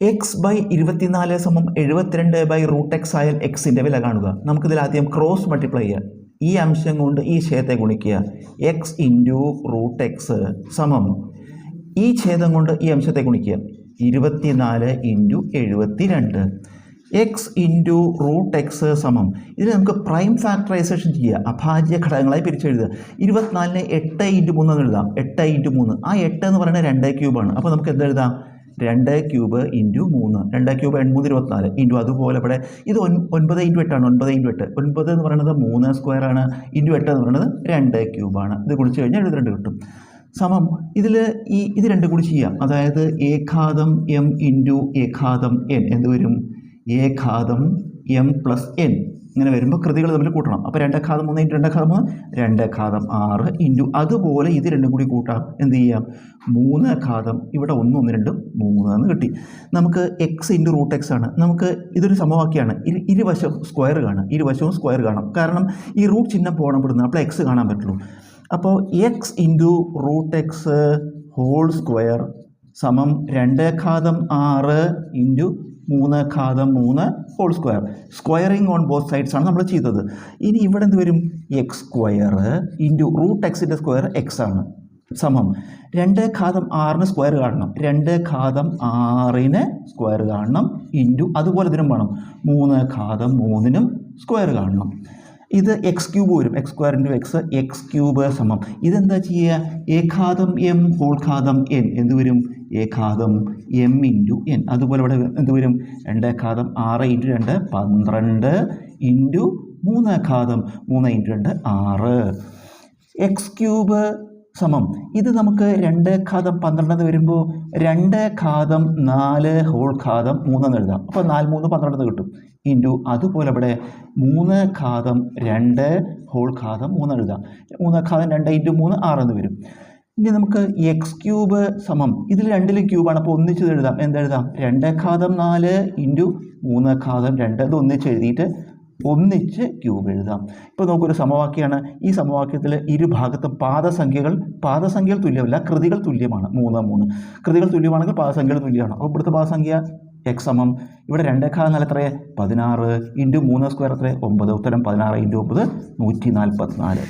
X by ഇരുപത്തിനാല് സമം എഴുപത്തിരണ്ട് ബൈ റൂട്ട് എക്സ് ആയാൽ എക്സിന്റെ വില കാണുക. നമുക്കിതിൽ ആദ്യം ക്രോസ് മൾട്ടിപ്ലൈ ചെയ്യുക ഈ അംശം കൊണ്ട് ഈ ഛേദത്തെ ഗുണിക്കുക. എക്സ് ഇന്റു റൂട്ട് എക്സ് സമം ഈ ഛേദം കൊണ്ട് ഈ അംശത്തെ ഗുണിക്കുക. ഇരുപത്തിനാല് ഇന്റു എഴുപത്തി രണ്ട് എക്സ് ഇന്റു റൂട്ട് എക്സ് സമം. ഇതിന് നമുക്ക് പ്രൈം ഫാക്ടറൈസേഷൻ ചെയ്യുക. അഭാജ്യ ഘടകങ്ങളായി പിരിച്ചെഴുതുക. ഇരുപത്തിനാലിന് എട്ട് ഇന്റു മൂന്ന് എന്ന് എഴുതാം. എട്ട് ഇന്റു മൂന്ന്. ആ എട്ട് എന്ന് പറയുന്നത് രണ്ട് ക്യൂബാണ് അപ്പോൾ നമുക്ക് എന്തെഴുതാം? രണ്ട് ക്യൂബ് ഇന്റു മൂന്ന്. രണ്ട് ക്യൂബ് എൺപത് ഇരുപത്തിനാല് ഇന്റു അതുപോലെ ഇവിടെ ഇത് ഒൻ ഒൻപത് ഇന്റു എട്ടാണ്. ഒൻപത് ഇന്റു എട്ട്. ഒൻപത് എന്ന് പറയുന്നത് മൂന്ന് സ്ക്വയർ ആണ്. ഇന്റു എട്ട് എന്ന് പറയുന്നത് രണ്ട് ക്യൂബാണ്. ഇത് കുടിച്ച് കഴിഞ്ഞാൽ എഴുപത്തിരണ്ട് കിട്ടും. സമം ഇതിൽ ഈ ഇത് രണ്ട് കൂടി ചെയ്യാം. അതായത് ഏഘാതം എം ഇന്റു ഏഘാതം എൻ എന്ത് വരും? ഏഘാതം എം പ്ലസ് എൻ ഇങ്ങനെ വരുമ്പോൾ കൃതികൾ തമ്മിൽ കൂട്ടണം. അപ്പോൾ രണ്ടേഘാതം മൂന്ന് ഇന്റു രണ്ടേഘാതം മൂന്ന് രണ്ടേഘാതം ആറ് ഇന്റു അതുപോലെ ഇത് രണ്ടും കൂടി കൂട്ടാം. എന്ത് ചെയ്യാം? മൂന്ന് ഘാതം ഇവിടെ ഒന്ന് ഒന്ന് രണ്ടും മൂന്ന് എന്ന് കിട്ടി. നമുക്ക് എക്സ് ഇന്റു റൂട്ട് എക്സ് ആണ്. നമുക്ക് ഇതൊരു സമവാക്യമാണ്. ഇരു ഇരുവശം സ്ക്വയർ കാണാം. ഇരുവശവും സ്ക്വയർ കാണാം. കാരണം ഈ റൂട്ട് ചിഹ്നം പോകണം പെടുന്നത് അപ്പോൾ എക്സ് കാണാൻ പറ്റുള്ളൂ. അപ്പോൾ x into root x whole square സമം രണ്ട് ഘാതം ആറ് ഇന്റു മൂന്ന് ഘാതം മൂന്ന് whole square squaring on both sides ആണ് നമ്മൾ ചെയ്തത്. ഇനി ഇവിടെ എന്ത് വരും? എക്സ് സ്ക്വയർ ഇന്റു റൂട്ട് എക്സിന്റെ സ്ക്വയർ എക്സ് ആണ്. സമം. രണ്ട് ഘാതം ആറിന് സ്ക്വയർ കാണണം. രണ്ട് ഘാതം ആറിന് സ്ക്വയർ കാണണം. ഇന്റു അതുപോലെ ഇതിനും വേണം. മൂന്ന് ഘാതം മൂന്നിനും സ്ക്വയർ കാണണം. ഇത് എക്സ് ക്യൂബ് വരും. X square into x x cube സമം. ഇതെന്താ ചെയ്യുക എ ഘാതം എം ഹോൾ ഘാതം എൻ എന്ത് വരും? ഏഘാതം എം ഇന്റു എൻ. അതുപോലെ ഇവിടെ എന്ത് വരും? രണ്ട് ഘാതം ആറ് ഇന്റു രണ്ട് പന്ത്രണ്ട് ഇന്റു മൂന്ന് ഘാതം മൂന്ന് ഇന്റു രണ്ട് ആറ്. എക്സ് ക്യൂബ് സമം. ഇത് നമുക്ക് രണ്ട് ഘാതം പന്ത്രണ്ടെന്ന് വരുമ്പോൾ രണ്ട് ഘാതം നാല് ഹോൾ ഘാതം മൂന്നെന്ന് എഴുതാം. അപ്പോൾ നാല് മൂന്ന് പന്ത്രണ്ടെന്ന് കിട്ടും. ഇന്റു അതുപോലെ ഇവിടെ മൂന്ന് ഘാതം രണ്ട് ഹോൾ ഘാതം മൂന്ന് എഴുതാം. മൂന്ന് ഘാതം രണ്ട് ഇന്റു മൂന്ന് ആറെന്ന് വരും. ഇനി നമുക്ക് എക്സ് ക്യൂബ് സമം. ഇതിൽ രണ്ടിൽ ക്യൂബാണ് അപ്പോൾ ഒന്നിച്ച് എഴുതാം. എന്തെഴുതാം രണ്ട് ഘാതം നാല് ഇന്റു മൂന്ന് ഘാതം രണ്ട്. ഇത് ഒന്നിച്ച് എഴുതിയിട്ട് ഒന്നിച്ച് ക്യൂബ് എഴുതാം. ഇപ്പോൾ നമുക്കൊരു സമവാക്യമാണ്. ഈ സമവാക്യത്തിൽ ഇരുഭാഗത്തും പാദസംഖ്യകൾ പാദസംഖ്യകൾ തുല്യമല്ല കൃതികൾ തുല്യമാണ്. മൂന്ന് മൂന്ന്. കൃതികൾ തുല്യമാണെങ്കിൽ പാദസംഖ്യകൾ തുല്യമാണ്. അപ്പോൾ ഇവിടുത്തെ പാദസംഖ്യ എക്സ് സമം. ഇവിടെ ഘാതം നാല് എത്രയെ? പതിനാറ്. ഇന്റു മൂന്ന് സ്ക്വയർ എത്ര ഒമ്പത്. ഉത്തരം പതിനാറ് ഇന്റു ഒമ്പത് നൂറ്റി നാൽപ്പത്തിനാല്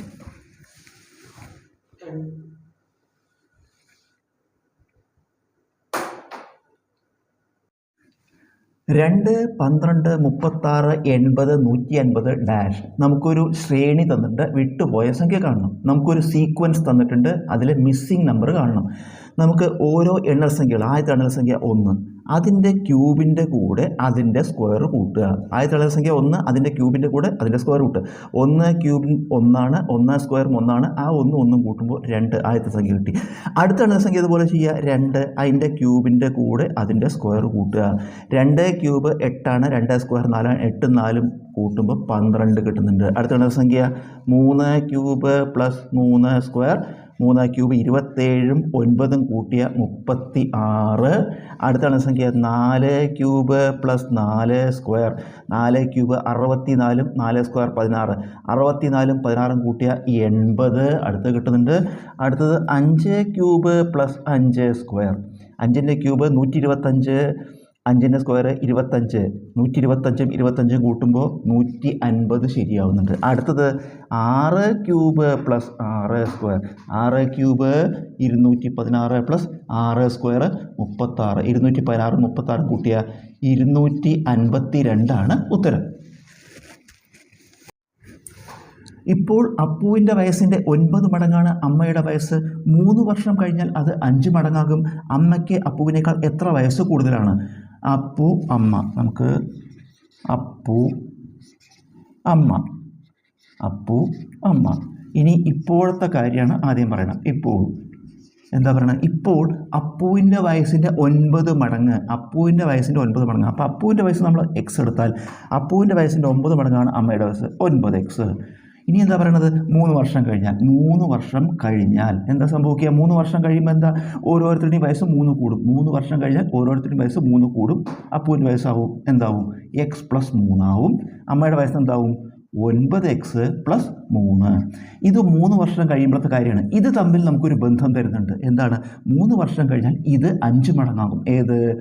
രണ്ട് പന്ത്രണ്ട് മുപ്പത്താറ് എൺപത് നൂറ്റി അൻപത് ഡാഷ്. നമുക്കൊരു ശ്രേണി തന്നിട്ട് വിട്ടുപോയ സംഖ്യ കാണണം. നമുക്കൊരു സീക്വൻസ് തന്നിട്ടുണ്ട്. അതിൽ മിസ്സിംഗ് നമ്പർ കാണണം. നമുക്ക് ഓരോ എണ്ണൽ സംഖ്യകൾ ആദ്യത്തെ എണ്ണൽ സംഖ്യ ഒന്ന് അതിന്റെ ക്യൂബിന്റെ കൂടെ അതിന്റെ സ്ക്വയർ കൂട്ടുക. ആദ്യത്തെ എണ്ണൽ സംഖ്യ ഒന്ന് അതിന്റെ ക്യൂബിന്റെ കൂടെ അതിന്റെ സ്ക്വയർ കൂട്ടുക. ഒന്ന് ക്യൂബിൻ ഒന്നാണ് ഒന്ന് സ്ക്വയറും ഒന്നാണ് ആ ഒന്ന് ഒന്നും കൂട്ടുമ്പോൾ രണ്ട് ആദ്യത്തെ സംഖ്യ കിട്ടി. അടുത്ത എണ്ണൽ സംഖ്യ ഇതുപോലെ ചെയ്യുക. രണ്ട് അതിന്റെ ക്യൂബിന്റെ കൂടെ അതിന്റെ സ്ക്വയർ കൂട്ടുക. രണ്ട് ക്യൂബ് എട്ടാണ് രണ്ട് സ്ക്വയർ നാലാണ് എട്ടും നാലും കൂട്ടുമ്പോൾ പന്ത്രണ്ട് കിട്ടുന്നുണ്ട്. അടുത്ത എണ്ണൽ സംഖ്യ മൂന്ന് ക്യൂബ് പ്ലസ് മൂന്ന് സ്ക്വയർ മൂന്ന് ക്യൂബ് ഇരുപത്തേഴും ഒൻപതും കൂട്ടിയ മുപ്പത്തി ആറ് അടുത്ത സംഖ്യ നാല് ക്യൂബ് പ്ലസ് നാല് സ്ക്വയർ നാല് ക്യൂബ് അറുപത്തി നാലും നാല് സ്ക്വയർ പതിനാറ്. അറുപത്തി നാലും പതിനാറും കൂട്ടിയ എൺപത്. അടുത്ത് കിട്ടുന്നുണ്ട്. അടുത്തത് അഞ്ച് ക്യൂബ് പ്ലസ് അഞ്ച് സ്ക്വയർ അഞ്ചിന്റെ ക്യൂബ് നൂറ്റി ഇരുപത്തഞ്ച് അഞ്ചിന്റെ സ്ക്വയർ ഇരുപത്തഞ്ച് നൂറ്റി ഇരുപത്തഞ്ചും ഇരുപത്തഞ്ചും കൂട്ടുമ്പോൾ നൂറ്റി അൻപത് ശരിയാവുന്നുണ്ട്. അടുത്തത് ആറ് ക്യൂബ് പ്ലസ് ആറ് സ്ക്വയർ. ആറ് ക്യൂബ് ഇരുന്നൂറ്റി പതിനാറ് പ്ലസ് ആറ് സ്ക്വയർ മുപ്പത്താറ്. ഇരുന്നൂറ്റി പതിനാറ് മുപ്പത്താറ് കൂട്ടിയ ഇരുന്നൂറ്റി അൻപത്തി രണ്ടാണ് ഉത്തരം. ഇപ്പോൾ അപ്പുവിന്റെ വയസ്സിന്റെ ഒൻപത് മടങ്ങാണ് അമ്മയുടെ വയസ്സ്. മൂന്ന് വർഷം കഴിഞ്ഞാൽ അത് അഞ്ച് മടങ്ങാകും. അമ്മയ്ക്ക് അപ്പുവിനേക്കാൾ എത്ര വയസ്സ് കൂടുതലാണ്? അപ്പു അമ്മ. നമുക്ക് അപ്പു അമ്മ. അപ്പു അമ്മ. ഇനി ഇപ്പോഴത്തെ കാര്യമാണ് ആദ്യം പറയണം. ഇപ്പോൾ. എന്താ പറയുക ഇപ്പോൾ അപ്പുവിന്റെ വയസ്സിന്റെ ഒൻപത് മടങ്ങ്. അപ്പുവിന്റെ വയസ്സിന്റെ ഒൻപത് മടങ്ങ്. അപ്പോൾ അപ്പുവിന്റെ വയസ്സ് നമ്മൾ എക്സ് എടുത്താൽ അപ്പുവിന്റെ വയസ്സിന്റെ ഒമ്പത് മടങ്ങാണ് അമ്മയുടെ വയസ്സ്. ഒൻപത് എക്സ് ഇനി എന്താ പറയണത്? മൂന്ന് വർഷം കഴിഞ്ഞാൽ മൂന്ന് വർഷം കഴിഞ്ഞാൽ എന്താ സംഭവിക്കുക? മൂന്ന് വർഷം കഴിയുമ്പോൾ എന്താ? ഓരോരുത്തരുടെയും വയസ്സ് മൂന്ന് കൂടും. മൂന്ന് വർഷം കഴിഞ്ഞാൽ ഓരോരുത്തരുടെയും വയസ്സ് മൂന്ന് കൂടും. അപ്പൂവിന്റെ വയസ്സാവും. എന്താവും? എക്സ് പ്ലസ് മൂന്നാവും അമ്മയുടെ വയസ്സ് എന്താവും? ഒൻപത് എക്സ് പ്ലസ് മൂന്ന്. ഇത് മൂന്ന് വർഷം കഴിയുമ്പോഴത്തെ കാര്യമാണ്. ഇത് തമ്മിൽ നമുക്കൊരു ബന്ധം തരുന്നുണ്ട്. എന്താണ്? മൂന്ന് വർഷം കഴിഞ്ഞാൽ ഇത് അഞ്ച് മടങ്ങാകും. ഏത്?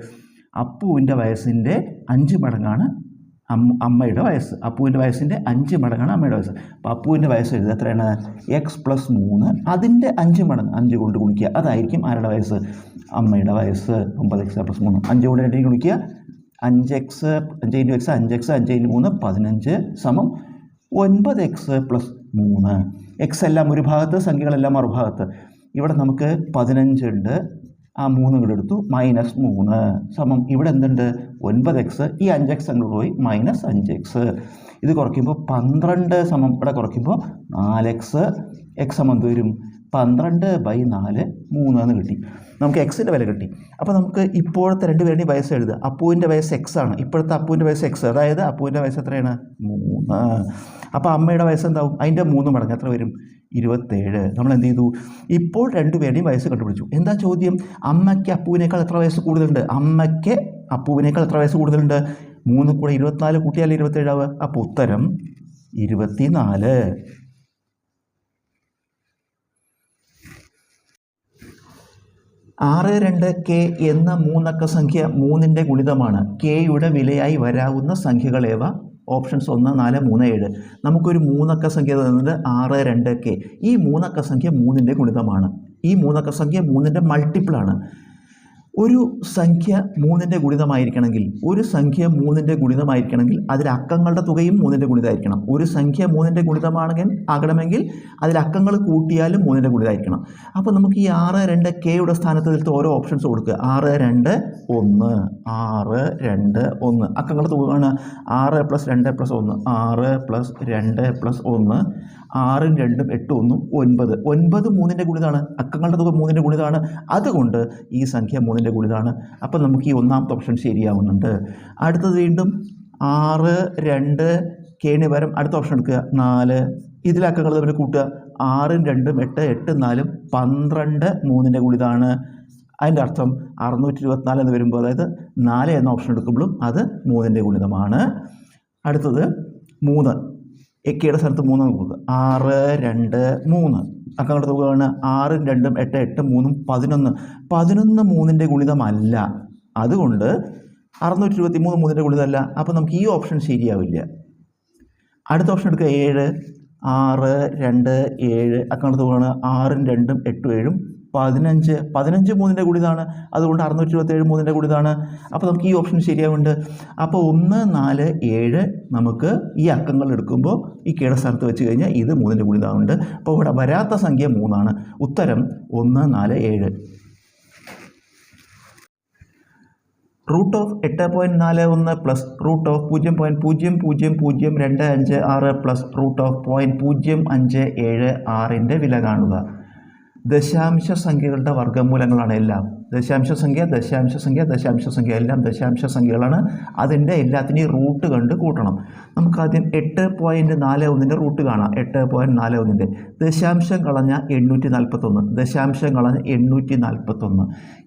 അപ്പുവിന്റെ വയസ്സിന്റെ അഞ്ച് മടങ്ങാണ് അമ്മയുടെ വയസ്സ് അപ്പുവിന്റെ വയസ്സിന്റെ അഞ്ച് മടങ്ങാണ് അമ്മയുടെ വയസ്സ്. അപ്പോൾ അപ്പുവിന്റെ വയസ്സ് എഴുതുക എത്രയാണ്? എക്സ് പ്ലസ് മൂന്ന്. അതിന്റെ അഞ്ച് മടങ്ങ് അഞ്ച് കൊണ്ട് ഗുണിക്കുക അതായിരിക്കും ആരുടെ വയസ്സ്? അമ്മയുടെ വയസ്സ്. ഒമ്പത് എക്സ് പ്ലസ് മൂന്ന്. അഞ്ച് കൊണ്ട് രണ്ടിന് ഗുണിക്കുക അഞ്ച് എക്സ് അഞ്ച് ഇന്റു എക്സ് അഞ്ച് എക്സ് അഞ്ച് ഇന്റു മൂന്ന് പതിനഞ്ച് സമം ഒൻപത് എക്സ് പ്ലസ് മൂന്ന്. എക്സ് എല്ലാം ഒരു ഭാഗത്ത് സംഖ്യകളെല്ലാം മറുഭാഗത്ത്. ഇവിടെ നമുക്ക് പതിനഞ്ചുണ്ട് ആ മൂന്ന് ഇവിടെ എടുത്തു. മൈനസ് മൂന്ന്. സമം ഇവിടെ എന്തുണ്ട്? ഒൻപത് എക്സ് ഈ അഞ്ച് എക്സ് അങ്ങോട്ട് പോയി. മൈനസ് അഞ്ച് എക്സ് ഇത് കുറയ്ക്കുമ്പോൾ പന്ത്രണ്ട് സമം ഇവിടെ കുറയ്ക്കുമ്പോൾ നാല് എക്സ് എക്സ് സമം എന്ത് വരും? പന്ത്രണ്ട് ബൈ നാല് മൂന്ന് എന്ന് കിട്ടി. നമുക്ക് എക്സിന്റെ വില കിട്ടി. അപ്പോൾ നമുക്ക് ഇപ്പോഴത്തെ രണ്ട് പേരുടെയും വയസ്സ് എഴുതുക. അപ്പുവിന്റെ വയസ്സ് എക്സ് ആണ്. ഇപ്പോഴത്തെ അപ്പുവിന്റെ വയസ്സ് എക്സ് അതായത് അപ്പുവിന്റെ വയസ്സ് എത്രയാണ്? മൂന്ന്. അപ്പോൾ അമ്മയുടെ വയസ്സ് എന്താവും? അതിന്റെ മൂന്ന് മടങ്ങ് എത്ര വരും? ഇരുപത്തേഴ്. നമ്മൾ എന്ത് ചെയ്തു ഇപ്പോൾ രണ്ടുപേരുടെയും വയസ്സ് കണ്ടുപിടിച്ചു. എന്താ ചോദ്യം? അമ്മയ്ക്ക് അപ്പുവിനേക്കാൾ എത്ര വയസ്സ് കൂടുതലുണ്ട്? അമ്മയ്ക്ക് അപ്പുവിനേക്കാൾ എത്ര വയസ്സ് കൂടുതലുണ്ട്? മൂന്ന് കൂടെ ഇരുപത്തിനാല് കൂട്ടിയാൽ ഇരുപത്തേഴാവ് അപ്പോൾ ഉത്തരം ഇരുപത്തിനാല്. ആറ് രണ്ട് കെ എന്ന മൂന്നക്ക സംഖ്യ മൂന്നിന്റെ ഗുണിതമാണ്. കെയുടെ വിലയായി വരാവുന്ന സംഖ്യകളേവ? ഓപ്ഷൻസ് ഒന്ന് നാല് മൂന്ന് ഏഴ്. നമുക്കൊരു മൂന്നക്ക സംഖ്യ തന്നിട്ട് ആറ് രണ്ട് കെ. ഈ മൂന്നക്ക സംഖ്യ മൂന്നിന്റെ ഗുണിതമാണ്. ഈ മൂന്നക്ക സംഖ്യ മൂന്നിന്റെ മൾട്ടിപ്പിളാണ് ഒരു സംഖ്യ മൂന്നിന്റെ ഗുണിതമായിരിക്കണമെങ്കിൽ ഒരു സംഖ്യ മൂന്നിന്റെ ഗുണിതമായിരിക്കണമെങ്കിൽ അതിൽ അക്കങ്ങളുടെ തുകയും മൂന്നിന്റെ ഗുണിതമായിരിക്കണം. ഒരു സംഖ്യ മൂന്നിന്റെ ഗുണിതമാണെങ്കിൽ ആകണമെങ്കിൽ അതിൽ അക്കങ്ങൾ കൂട്ടിയാലും മൂന്നിന്റെ ഗുണിതമായിരിക്കണം. അപ്പോൾ നമുക്ക് ഈ ആറ് രണ്ട് കെയുടെ സ്ഥാനത്ത് ഇതിലത്തെ ഓരോ ഓപ്ഷൻസ് കൊടുക്കുക. ആറ് രണ്ട് ഒന്ന്. ആറ് രണ്ട് ഒന്ന്. അക്കങ്ങളുടെ തുകയാണ് ആറ് പ്ലസ് രണ്ട് പ്ലസ് ഒന്ന്. ആറ് പ്ലസ് രണ്ട് പ്ലസ് ഒന്ന്. ആറും രണ്ടും എട്ടും ഒന്നും ഒൻപത്. ഒൻപത് മൂന്നിന്റെ ഗുണിതാണ്. അക്കങ്ങളുടെ തുക മൂന്നിന്റെ ഗുണിതാണ്. അതുകൊണ്ട് ഈ സംഖ്യ മൂന്നിന്റെ ഗുണിതാണ്. അപ്പോൾ നമുക്ക് ഈ ഒന്നാമത്തെ ഓപ്ഷൻ ശരിയാവുന്നുണ്ട്. അടുത്തത് വീണ്ടും ആറ് രണ്ട് കേണി വരം അടുത്ത ഓപ്ഷൻ എടുക്കുക. നാല്. ഇതിലെ അക്കങ്ങൾ തമ്മിൽ കൂട്ടുക. ആറും രണ്ടും എട്ട് എട്ടും നാലും പന്ത്രണ്ട് മൂന്നിന്റെ ഗുണിതാണ്. അതിന്റെ അർത്ഥം അറുന്നൂറ്റി ഇരുപത്തിനാല് എന്ന് വരുമ്പോൾ അതായത് നാല് എന്ന ഓപ്ഷൻ എടുക്കുമ്പോഴും അത് മൂന്നിന്റെ ഗുണിതമാണ്. അടുത്തത് മൂന്ന്. എക്കയുടെ സ്ഥലത്ത് മൂന്നാണ് കൊടുക്കുക ആറ് രണ്ട് മൂന്ന്. അക്കങ്ങളുടെ തുകയാണ് ആറും രണ്ടും എട്ട് എട്ട് മൂന്നും പതിനൊന്ന്. പതിനൊന്ന് മൂന്നിന്റെ ഗുണിതമല്ല. അതുകൊണ്ട് അറുന്നൂറ്റി ഇരുപത്തി മൂന്ന് മൂന്നിന്റെ ഗുണിതമല്ല. അപ്പോൾ നമുക്ക് ഈ ഓപ്ഷൻ ശരിയാവില്ല. അടുത്ത ഓപ്ഷൻ എടുക്കുക. ഏഴ് ആറ് രണ്ട് ഏഴ്. അക്കങ്ങളുടെ തുകയാണ് ആറും രണ്ടും എട്ടും ഏഴും പതിനഞ്ച് പതിനഞ്ച് മൂന്നിന്റെ ഗുണിതാണ് അതുകൊണ്ട് അറുന്നൂറ്റി ഇരുപത്തേഴ് മൂന്നിന്റെ ഗുണിതാണ് അപ്പോൾ നമുക്ക് ഈ ഓപ്ഷൻ ശരിയാവുന്നുണ്ട് അപ്പോൾ ഒന്ന് നാല് ഏഴ് നമുക്ക് ഈ അക്കങ്ങൾ എടുക്കുമ്പോൾ ഈ കേട സ്ഥലത്ത് വെച്ച് കഴിഞ്ഞാൽ ഇത് മൂന്നിന്റെ ഗുണിതമുണ്ട് അപ്പോൾ ഇവിടെ വരാത്ത സംഖ്യ മൂന്നാണ്. ഉത്തരം ഒന്ന് നാല് ഏഴ്. റൂട്ട് ഓഫ് എട്ട് പോയിന്റ് നാല് ഒന്ന് പ്ലസ് റൂട്ട് ഓഫ് പൂജ്യം പോയിന്റ് പൂജ്യം പൂജ്യം പൂജ്യം രണ്ട് അഞ്ച് ആറ് പ്ലസ് റൂട്ട് ഓഫ് പോയിന്റ് പൂജ്യം അഞ്ച് ഏഴ് ആറിന്റെ വില കാണുക. ദശാംശ സംഖ്യകളുടെ വർഗമൂലങ്ങളാണ് എല്ലാം. ദശാംശ സംഖ്യ ദശാംശ സംഖ്യ ദശാംശ സംഖ്യ. എല്ലാം ദശാംശ സംഖ്യകളാണ്. അതിന്റെ എല്ലാത്തിനെയും റൂട്ട് കണ്ട് കൂട്ടണം. നമുക്ക് ആദ്യം എട്ട് പോയിന്റ് നാല് ഒന്നിന്റെ റൂട്ട് കാണാം. എട്ട് പോയിന്റ് നാല് ഒന്നിന്റെ. ദശാംശം കളഞ്ഞ എണ്ണൂറ്റി നാൽപ്പത്തൊന്ന് ദശാംശം കളഞ്ഞ എണ്ണൂറ്റി നാൽപ്പത്തൊന്ന്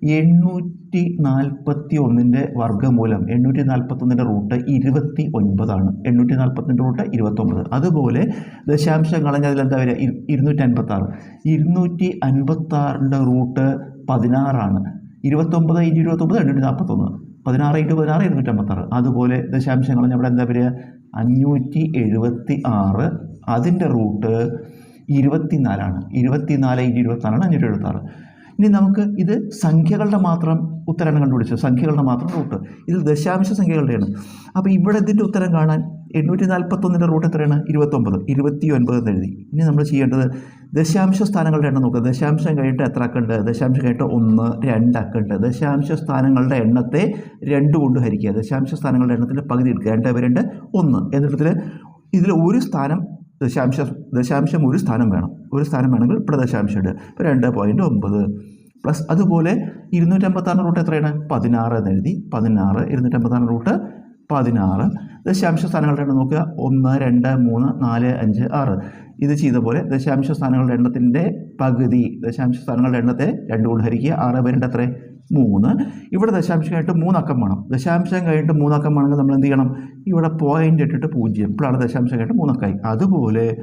എണ്ണൂറ്റി നാൽപ്പത്തി ഒന്നിന്റെ വർഗമൂലം. എണ്ണൂറ്റി നാൽപ്പത്തൊന്നിന്റെ റൂട്ട് ഇരുപത്തി ഒൻപതാണ് എണ്ണൂറ്റി നാൽപ്പത്തിന്റെ റൂട്ട് ഇരുപത്തൊമ്പത് അതുപോലെ ദശാംശം കളഞ്ഞ അതിലെന്താ വരിക? ഇരു- ഇരുന്നൂറ്റി അൻപത്താറ് ഇരുന്നൂറ്റി അൻപത്താറിന്റെ റൂട്ട് പതിനാറാണ്. ഇരുപത്തൊമ്പത് ഇന്റു ഇരുപത്തൊമ്പത് എണ്ണൂറ്റി നാൽപ്പത്തൊന്ന്. പതിനാറ് ഇന്റു പതിനാറ് ഇരുന്നൂറ്റി അമ്പത്താറ്. അതുപോലെ ദശാംശങ്ങൾ നമ്മുടെ എന്താ പറയുക അഞ്ഞൂറ്റി എഴുപത്തി ആറ് അതിന്റെ റൂട്ട് ഇരുപത്തിനാലാണ്. ഇരുപത്തിനാല് ഇന്റു ഇരുപത്തിനാലാണ് അഞ്ഞൂറ്റി എഴുപത്താറ് ഇനി നമുക്ക് ഇത് സംഖ്യകളുടെ മാത്രം ഉത്തരമാണ് കണ്ടുപിടിച്ചത്. സംഖ്യകളുടെ മാത്രം റൂട്ട്. ഇത് ദശാംശ സംഖ്യകളുടെയാണ്. അപ്പോൾ ഇവിടെ ഇതിന്റെ ഉത്തരം കാണാൻ എണ്ണൂറ്റി നാൽപ്പത്തൊന്നിന്റെ റൂട്ട് എത്രയാണ്? ഇരുപത്തൊമ്പത്. ഇരുപത്തി ഒൻപത് എന്ന് എഴുതി. ഇനി നമ്മൾ ചെയ്യേണ്ടത് ദശാംശ സ്ഥാനങ്ങളുടെ എണ്ണം നോക്കുക. ദശാംശം കഴിഞ്ഞിട്ട് എത്ര അക്കുണ്ട് ദശാംശം കഴിഞ്ഞിട്ട് ഒന്ന് രണ്ട് അക്കുണ്ട് ദശാംശ സ്ഥാനങ്ങളുടെ എണ്ണത്തെ രണ്ട് കൊണ്ട് ഹരിക്കുക. ദശാംശ സ്ഥാനങ്ങളുടെ എണ്ണത്തിന്റെ പകുതി എടുക്കുക. രണ്ട് പേരുണ്ട് ഒന്ന്. എന്നിട്ട് ഇതിൽ ഒരു സ്ഥാനം ദശാംശ ദശാംശം ഒരു സ്ഥാനം വേണം. ഒരു സ്ഥാനം വേണമെങ്കിൽ ഇവിടെ ദശാംശം ഇടുക ഇപ്പോൾ രണ്ട് പോയിന്റ് ഒമ്പത്. പ്ലസ് അതുപോലെ ഇരുന്നൂറ്റമ്പത്താറ് റൂട്ട് എത്രയാണ്? പതിനാറ് എന്ന് എഴുതി. പതിനാറ് ഇരുന്നൂറ്റമ്പത്താറ് റൂട്ട് പതിനാറ്. ദശാംശ സ്ഥാനങ്ങളുടെ എണ്ണം നോക്കുക. ഒന്ന് രണ്ട് മൂന്ന് നാല് അഞ്ച് ആറ്. ഇത് ചെയ്ത പോലെ ദശാംശ സ്ഥാനങ്ങളുടെ എണ്ണത്തിന്റെ പകുതി ദശാംശ സ്ഥാനങ്ങളുടെ എണ്ണത്തെ രണ്ട് കൊണ്ട് ഹരിക്കുക. ആറ് പേരുടെ എത്ര? മൂന്ന്. ഇവിടെ ദശാംശം കഴിഞ്ഞിട്ട് മൂന്നക്കം വേണം. ദശാംശം കഴിഞ്ഞിട്ട് മൂന്നക്കം വേണമെങ്കിൽ നമ്മൾ എന്ത് ചെയ്യണം? ഇവിടെ പോയിന്റ് ഇട്ടിട്ട് പൂജ്യം. ഇപ്പോഴാണ് ദശാംശം കഴിഞ്ഞിട്ട് മൂന്നക്കായി. അതുപോലെ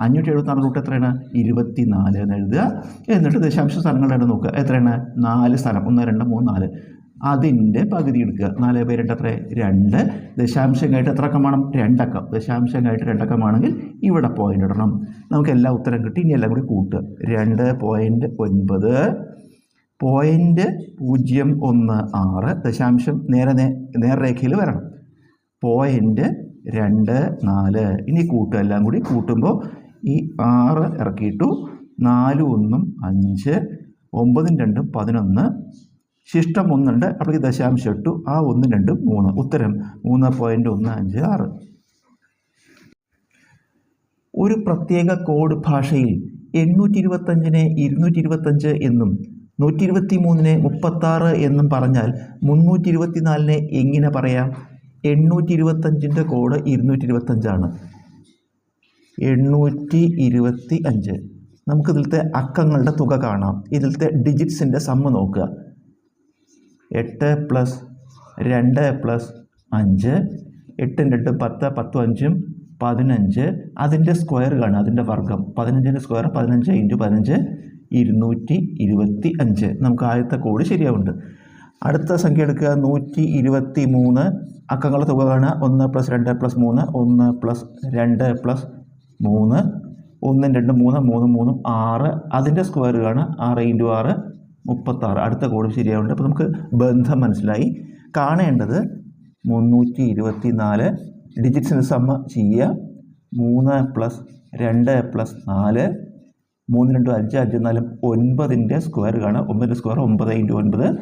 അഞ്ഞൂറ്റി എഴുപത്താറ് റൂട്ട് എത്രയാണ്? ഇരുപത്തി നാല് എന്ന് എഴുതുക. എന്നിട്ട് ദശാംശ സ്ഥാനങ്ങളുടെ എണ്ണം നോക്കുക. എത്രയാണ്? നാല് സ്ഥലം ഒന്ന് രണ്ട് മൂന്ന് നാല്. അതിന്റെ പകുതി എടുക്കുക. നാല് ബൈ രണ്ട് എത്ര രണ്ട്. ദശാംശം കഴിഞ്ഞിട്ട് എത്ര അക്കം വേണം? രണ്ടക്കം. ദശാംശം കഴിഞ്ഞിട്ട് രണ്ടക്കമാണെങ്കിൽ ഇവിടെ പോയിന്റ് ഇടണം. നമുക്ക് എല്ലാ ഉത്തരം കിട്ടി. ഇനി എല്ലാം കൂടി കൂട്ടുക. രണ്ട് പോയിന്റ് ഒൻപത്. പോയിന്റ് പൂജ്യം ഒന്ന് ആറ്. ദശാംശം നേരെ നേർരേഖയിൽ വരണം. പോയിന്റ് രണ്ട് നാല്. ഇനി കൂട്ടുക. എല്ലാം കൂടി കൂട്ടുമ്പോൾ ഈ ആറ് ഇറക്കിയിട്ടു നാലും ഒന്നും അഞ്ച് ഒമ്പതും രണ്ടും പതിനൊന്ന് ശിഷ്ടം ഒന്നുണ്ട്. അപ്പോൾ ഈ ദശാംശം ഇട്ടു ആ ഒന്ന് രണ്ടും മൂന്ന്. ഉത്തരം മൂന്ന് പോയിന്റ് ഒന്ന് അഞ്ച് ആറ്. ഒരു പ്രത്യേക കോഡ് ഭാഷയിൽ എണ്ണൂറ്റി ഇരുപത്തഞ്ചിനെ ഇരുന്നൂറ്റി ഇരുപത്തഞ്ച് എന്നും നൂറ്റി ഇരുപത്തി മൂന്നിനെ മുപ്പത്താറ് എന്നും പറഞ്ഞാൽ മുന്നൂറ്റി ഇരുപത്തിനാലിനെ എങ്ങനെ പറയാം? എണ്ണൂറ്റി ഇരുപത്തഞ്ചിന്റെ കോഡ് ഇരുന്നൂറ്റി ഇരുപത്തഞ്ചാണ് എണ്ണൂറ്റി ഇരുപത്തി അഞ്ച് നമുക്കിതിലത്തെ അക്കങ്ങളുടെ തുക കാണാം. ഇതിലത്തെ ഡിജിറ്റ്സിന്റെ സമ്മ് നോക്കുക. എട്ട് പ്ലസ് രണ്ട് പ്ലസ് അഞ്ച് എട്ടും രണ്ടും പത്ത് പത്തും അഞ്ചും പതിനഞ്ച്. അതിന്റെ സ്ക്വയർ കാണുക അതിന്റെ വർഗം പതിനഞ്ചിന്റെ സ്ക്വയർ പതിനഞ്ച് ഇന്റു പതിനഞ്ച് ഇരുന്നൂറ്റി ഇരുപത്തി അഞ്ച്. നമുക്ക് ആദ്യത്തെ കോഡ് ശരിയാവുന്നുണ്ട് അടുത്ത സംഖ്യ എടുക്കുക നൂറ്റി ഇരുപത്തി മൂന്ന്. അക്കങ്ങളുടെ തുക കാണുക ഒന്ന് പ്ലസ് രണ്ട് പ്ലസ് മൂന്ന് ഒന്ന് പ്ലസ് രണ്ട് പ്ലസ് മൂന്ന് ഒന്നും രണ്ടും മൂന്ന് മൂന്നും മൂന്നും ആറ്. അതിന്റെ സ്ക്വയർ കാണുക ആറ് ഇന്റു ആറ് മുപ്പത്താറ്. അടുത്ത കോഡ് ശരിയാവുന്നുണ്ട്. അപ്പോൾ നമുക്ക് ബന്ധം മനസ്സിലായി. കാണേണ്ടത് മുന്നൂറ്റി ഇരുപത്തി നാല് ഡിജിറ്റ്സിന് സമ്മ ചെയ്യുക. മൂന്ന് പ്ലസ് രണ്ട് പ്ലസ് നാല്. മൂന്ന് രണ്ടും അഞ്ച് അഞ്ച് നാലും ഒൻപതിന്റെ സ്ക്വയർ കാണുക. ഒമ്പതിന്റെ സ്ക്വയർ ഒമ്പത് ഇന്റു ഒൻപത്.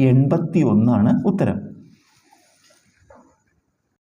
എൺപത്തി ഒന്നാണ് ഉത്തരം.